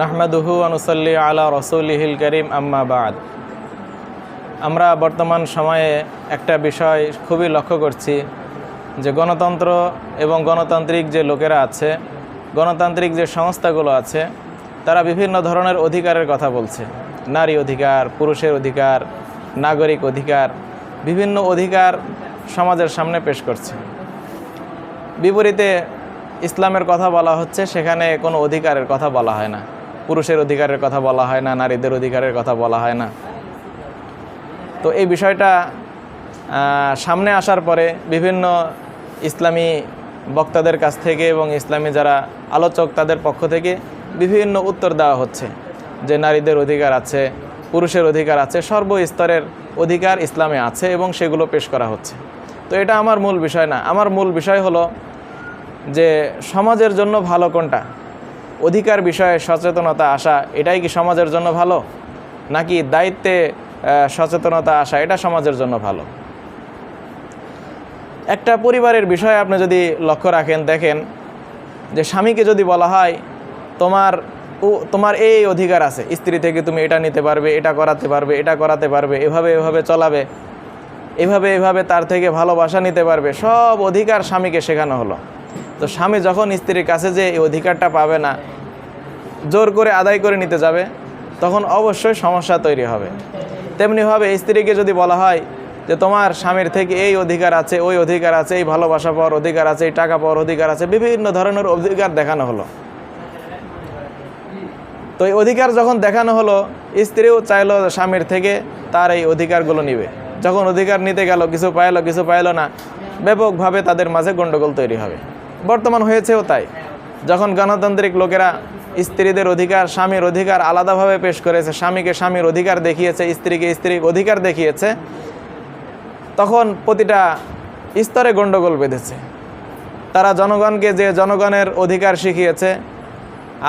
নাহমাদুহু আনুসল্লি আলা রসুলিহিল করিম, আম্মা বাদ। আমরা বর্তমান সময়ে একটা বিষয় খুবই লক্ষ্য করছি যে গণতন্ত্র এবং গণতান্ত্রিক যে লোকেরা আছে, গণতান্ত্রিক যে সংস্থাগুলো আছে, তারা বিভিন্ন ধরনের অধিকারের কথা বলছে। নারী অধিকার, পুরুষের অধিকার, নাগরিক অধিকার, বিভিন্ন অধিকার সমাজের সামনে পেশ করছে। বিপরীতে ইসলামের কথা বলা হচ্ছে, সেখানে কোনো অধিকারের কথা বলা হয় না। পুরুষের অধিকারের কথা বলা হয় না, নারীদের অধিকারের কথা বলা হয় না। তো এই বিষয়টা সামনে আসার পরে বিভিন্ন ইসলামী বক্তাদের কাছ থেকে এবং ইসলামী যারা আলোচক তাদের পক্ষ থেকে বিভিন্ন উত্তর দেওয়া হচ্ছে যে নারীদের অধিকার আছে, পুরুষের অধিকার আছে, সর্বস্তরের অধিকার ইসলামে আছে এবং সেগুলো পেশ করা হচ্ছে। তো এটা আমার মূল বিষয় না, আমার মূল বিষয় হলো যে সমাজের জন্য ভালো কোনটা? অধিকার বিষয়ে সচেতনতা আসা, এটাই কি সমাজের জন্য ভালো? নাকি দায়িত্বে সচেতনতা আসা, এটা সমাজের জন্য ভালো? একটা পরিবারের বিষয়ে আপনি যদি লক্ষ্য রাখেন, দেখেন যে স্বামীকে যদি বলা হয়, তোমার ও, তোমার এই অধিকার আছে, স্ত্রী থেকে তুমি এটা নিতে পারবে, এটা করাতে পারবে, এটা করাতে পারবে, এভাবে এভাবে চলাবে, এভাবে এভাবে তার থেকে ভালোবাসা নিতে পারবে, সব অধিকার স্বামীকে শেখানো হলো। তো স্বামী যখন স্ত্রীর কাছে যে এই অধিকারটা পাবে না, জোর করে আদায় করে নিতে যাবে, তখন অবশ্যই সমস্যা তৈরি হবে। তেমনিভাবে স্ত্রীকে যদি বলা হয় যে তোমার স্বামীর থেকে এই অধিকার আছে, ওই অধিকার আছে, এই ভালোবাসা পাওয়ার অধিকার আছে, এই টাকা পাওয়ার অধিকার আছে, বিভিন্ন ধরনের অধিকার দেখানো হলো। তো এই অধিকার যখন দেখানো হলো, স্ত্রীও চাইলো স্বামীর থেকে তার এই অধিকারগুলো নিবে। যখন অধিকার নিতে গেল, কিছু পাইলো কিছু পাইলো না, ব্যাপকভাবে তাদের মাঝে গণ্ডগোল তৈরি হবে। বর্তমান হয়েছেও তাই। যখন গণতান্ত্রিক লোকেরা স্ত্রীদের অধিকার, স্বামীর অধিকার আলাদাভাবে পেশ করেছে, স্বামীকে স্বামীর অধিকার দেখিয়েছে, স্ত্রীকে স্ত্রীর অধিকার দেখিয়েছে, তখন প্রতিটা স্তরে গণ্ডগোল বেঁধেছে। তারা জনগণকে যে জনগণের অধিকার শিখিয়েছে,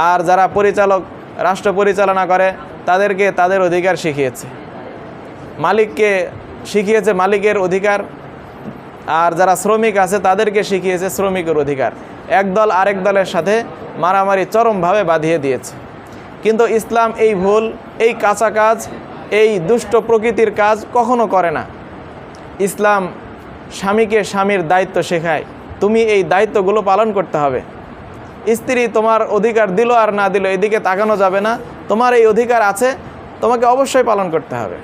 আর যারা পরিচালক, রাষ্ট্র পরিচালনা করে, তাদেরকে তাদের অধিকার শিখিয়েছে। মালিককে শিখিয়েছে মালিকের অধিকার আর যারা শ্রমিক আছে, তাদেরকে শিখিয়েছে শ্রমিকের অধিকার। এক দল আরেক দলের সাথে মারামারি চরমভাবে বাঁধিয়ে দিয়েছে। কিন্তু ইসলাম এই ভুল, এই কাঁচা কাজ, এই দুষ্ট প্রকৃতির কাজ কখনো করে না। ইসলাম স্বামীকে স্বামীর দায়িত্ব শেখায়, তুমি এই দায়িত্বগুলো পালন করতে হবে। স্ত্রী তোমার অধিকার দিল আর না দিল, এদিকে তাকানো যাবে না। তোমার এই অধিকার আছে, তোমাকে অবশ্যই পালন করতে হবে।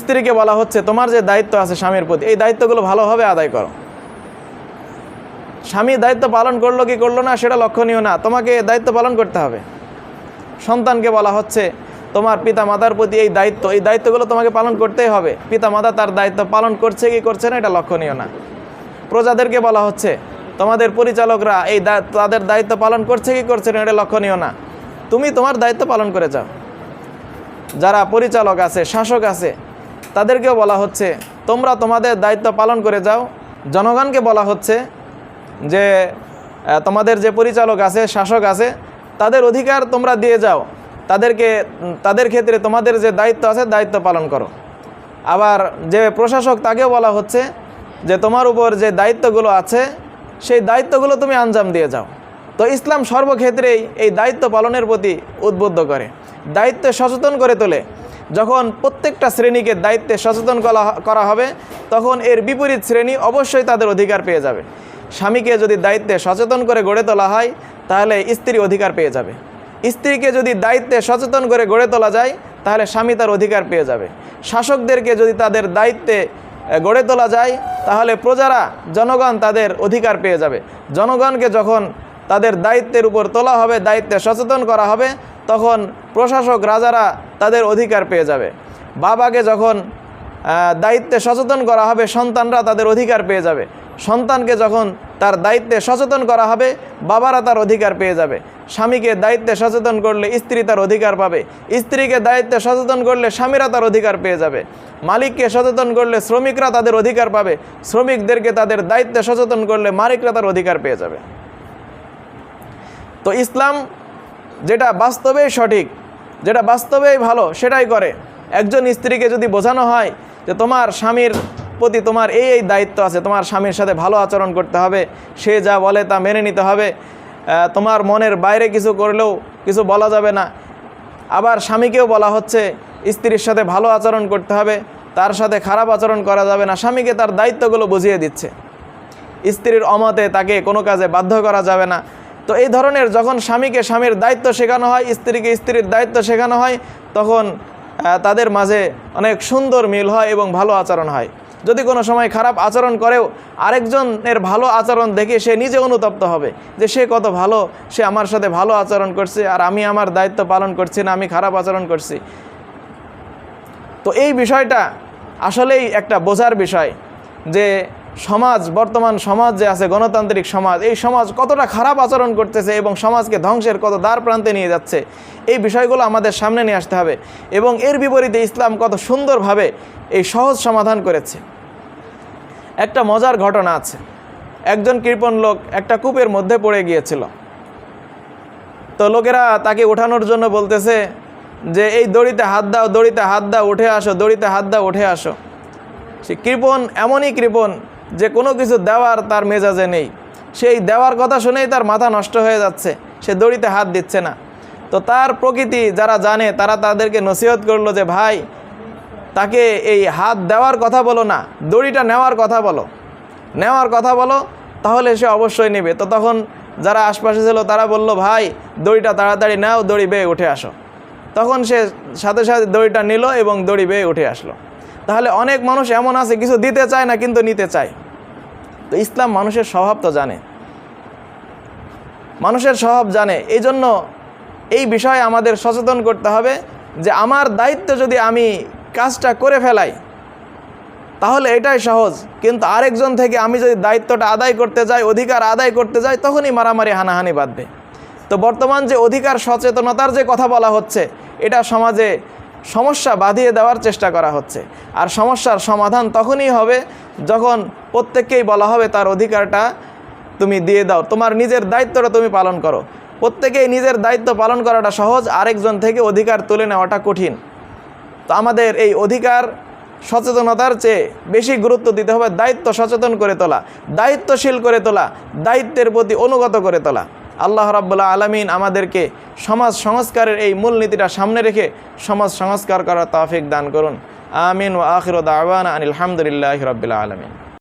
স্ত্রীকে বলা হচ্ছে, তোমার যে দায়িত্ব আছে স্বামীর প্রতি, এই দায়িত্বগুলো ভালোভাবে আদায় করো। স্বামী দায়িত্ব পালন করল কি করল না, সেটা লক্ষণীয় না। তোমাকে দায়িত্ব পালন করতে হবে। সন্তানকে বলা হচ্ছে, তোমার পিতা মাতার প্রতি এই দায়িত্ব, এই দায়িত্বগুলো তোমাকে পালন করতেই হবে। পিতা মাতা তার দায়িত্ব পালন করছে কি করছে না, এটা লক্ষণীয় না। প্রজাদেরকে বলা হচ্ছে, তোমাদের পরিচালকরা এই তাদের দায়িত্ব পালন করছে কি করছে না, এটা লক্ষণীয় না। তুমি তোমার দায়িত্ব পালন করে যাও। যারা পরিচালক আছে, শাসক আছে তাদেরকেও বলা হচ্ছে, তোমরা তোমাদের দায়িত্ব পালন করে যাও। জনগণকে বলা হচ্ছে যে তোমাদের যে পরিচালক আছে, শাসক আছে, তাদের অধিকার তোমরা দিয়ে যাও। তাদেরকে তাদের ক্ষেত্রে তোমাদের যে দায়িত্ব আছে, দায়িত্ব পালন করো। আবার যে প্রশাসক তাকেও বলা হচ্ছে যে, তোমার উপর যে দায়িত্বগুলো আছে, সেই দায়িত্বগুলো তুমি আঞ্জাম দিয়ে যাও। তো ইসলাম সর্বক্ষেত্রেই এই দায়িত্ব পালনের প্রতি উদ্বুদ্ধ করে। দায়িত্ব সচেতন করে তোলে। যখন প্রত্যেকটা শ্রেণীকে দায়িত্বে সচেতন করা হবে, তখন এর বিপরীত শ্রেণি অবশ্যই তাদের অধিকার পেয়ে যাবে। স্বামীকে যদি দায়িত্বে সচেতন করে গড়ে তোলা হয়, তাহলে স্ত্রী অধিকার পেয়ে যাবে। স্ত্রীকে যদি দায়িত্বে সচেতন করে গড়ে তোলা যায়, তাহলে স্বামী তার অধিকার পেয়ে যাবে। শাসকদেরকে যদি তাদের দায়িত্বে গড়ে তোলা যায়, তাহলে প্রজারা, জনগণ তাদের অধিকার পেয়ে যাবে। জনগণকে যখন তাদের দায়িত্বের উপর তোলা হবে, দায়িত্বে সচেতন করা হবে, তখন প্রশাসক, রাজারা তাদের অধিকার পেয়ে যাবে। বাবাকে যখন দায়িত্বে সচেতন করা হবে, সন্তানরা তাদের অধিকার পেয়ে যাবে। সন্তানকে যখন তার দায়িত্বে সচেতন করা হবে, বাবারা তার অধিকার পেয়ে যাবে। স্বামীকে দায়িত্বে সচেতন করলে স্ত্রী তার অধিকার পাবে। স্ত্রীকে দায়িত্বে সচেতন করলে স্বামীরা তার অধিকার পেয়ে যাবে। মালিককে সচেতন করলে শ্রমিকরা তাদের অধিকার পাবে। শ্রমিকদেরকে তাদের দায়িত্বে সচেতন করলে মালিকরা তার অধিকার পেয়ে যাবে। তো ইসলাম যেটা বাস্তবেই সঠিক যেটা বাস্তবেই ভালো, সেটাই করে। একজন স্ত্রীকে যদি বোঝানো হয় যে তোমার স্বামীর প্রতি তোমার এই এই দায়িত্ব আছে, তোমার স্বামীর সাথে ভালো আচরণ করতে হবে, সে যা বলে তা মেনে নিতে হবে তোমার মনের বাইরে কিছু করলেও কিছু বলা যাবে না। আবার স্বামীকেও বলা হচ্ছে, স্ত্রীর সাথে ভালো আচরণ করতে হবে, তার সাথে খারাপ আচরণ করা যাবে না। স্বামীকে তার দায়িত্বগুলো বুঝিয়ে দিচ্ছে। স্ত্রীর অমতে তাকে কোনো কাজে বাধ্য করা যাবে না। তো এই ধরনের যখন স্বামীকে স্বামীর দায়িত্ব শেখানো হয়, স্ত্রীকে স্ত্রীর দায়িত্ব শেখানো হয়, তখন তাদের মাঝে অনেক সুন্দর মিল হয় এবং ভালো আচরণ হয়। যদি কোনো সময় খারাপ আচরণ করেও আরেকজনের ভালো আচরণ দেখে সে নিজে অনুতপ্ত হবে যে সে কত ভালো, সে আমার সাথে ভালো আচরণ করছে আর আমি আমার দায়িত্ব পালন করছি না, আমি খারাপ আচরণ করছি। তো এই বিষয়টা আসলেই একটা বোঝার বিষয় যে সমাজ, বর্তমান সমাজ যে আছে, গণতান্ত্রিক সমাজ, এই সমাজ কতটা খারাপ আচরণ করতেছে এবং সমাজকে ধ্বংসের কত দ্বার প্রান্তে নিয়ে যাচ্ছে, এই বিষয়গুলো আমাদের সামনে নিয়ে আসতে হবে এবং এর বিপরীতে ইসলাম কত সুন্দরভাবে এই সহজ সমাধান করেছে। একটা মজার ঘটনা আছে। একজন কৃপণ লোক একটা কূপের মধ্যে পড়ে গিয়েছিল। তো লোকেরা তাকে ওঠানোর জন্য বলতেছে যে, এই দড়িতে হাত দাও, দড়িতে হাত দাও, উঠে আসো, দড়িতে হাত দাও, উঠে আসো। সে কৃপণ, এমনই কৃপণ যে কোনো কিছু দেওয়ার তার মেজাজে নেই। সেই দেওয়ার কথা শুনেই তার মাথা নষ্ট হয়ে যাচ্ছে। সে দড়িতে হাত দিচ্ছে না। তো তার প্রকৃতি যারা জানে, তারা তাদেরকে নসিহত করল যে, ভাই, তাকে এই হাত দেওয়ার কথা বলো না, দড়িটা নেওয়ার কথা বলো। নেওয়ার কথা বলো, তাহলে সে অবশ্যই নেবে। তো তখন যারা আশপাশে ছিল, তারা বলল, ভাই, দড়িটা তাড়াতাড়ি নাও, দড়ি বেয়ে উঠে আসো। তখন সে সাথে সাথে দড়িটা নিল এবং দড়ি বেয়ে উঠে আসলো। তাহলে অনেক মানুষ এমন আছে, কিছু দিতে চায় না, কিন্তু নিতে চায়। তো ইসলাম মানুষের স্বভাব তো জানে। মানুষের স্বভাব জানে। এই জন্য এই বিষয়ে আমাদের সচেতন করতে হবে যে, আমার দায়িত্ব যদি আমি কাজটা করে ফেলাই, তাহলে এটাই সহজ। কিন্তু আরেকজন থেকে আমি যদি দায়িত্বটা আদায় করতে যাই, অধিকার আদায় করতে যাই, তখনই মারামারি, হানাহানি বাঁধবে। তো বর্তমান যে অধিকার সচেতনতার যে কথা বলা হচ্ছে, এটা সমাজে সমস্যা বাঁধিয়ে দেওয়ার চেষ্টা করা হচ্ছে। আর সমস্যার সমাধান তখনই হবে যখন প্রত্যেককেই বলা হবে তার অধিকারটা তুমি দিয়ে দাও, তোমার নিজের দায়িত্বটা তুমি পালন করো। প্রত্যেকেই নিজের দায়িত্ব পালন করাটা সহজ, আরেকজন থেকে অধিকার তুলে নেওয়াটা কঠিন। তো আমাদের এই অধিকার, সচেতনতার চেয়ে বেশি গুরুত্ব দিতে হবে দায়িত্ব সচেতন করে তোলা, দায়িত্বশীল করে তোলা, দায়িত্বের প্রতি অনুগত করে তোলা। আল্লাহ রাব্বুল্লাহ আলমিন আমাদেরকে সমাজ সংস্কারের এই মূলনীতিটা সামনে রেখে সমাজ সংস্কার করার তাফিক দান করুন। আমিন ও আখির দাওয়ান আনিল হামদুলিল্লাহ রবিল্লা আলমিন।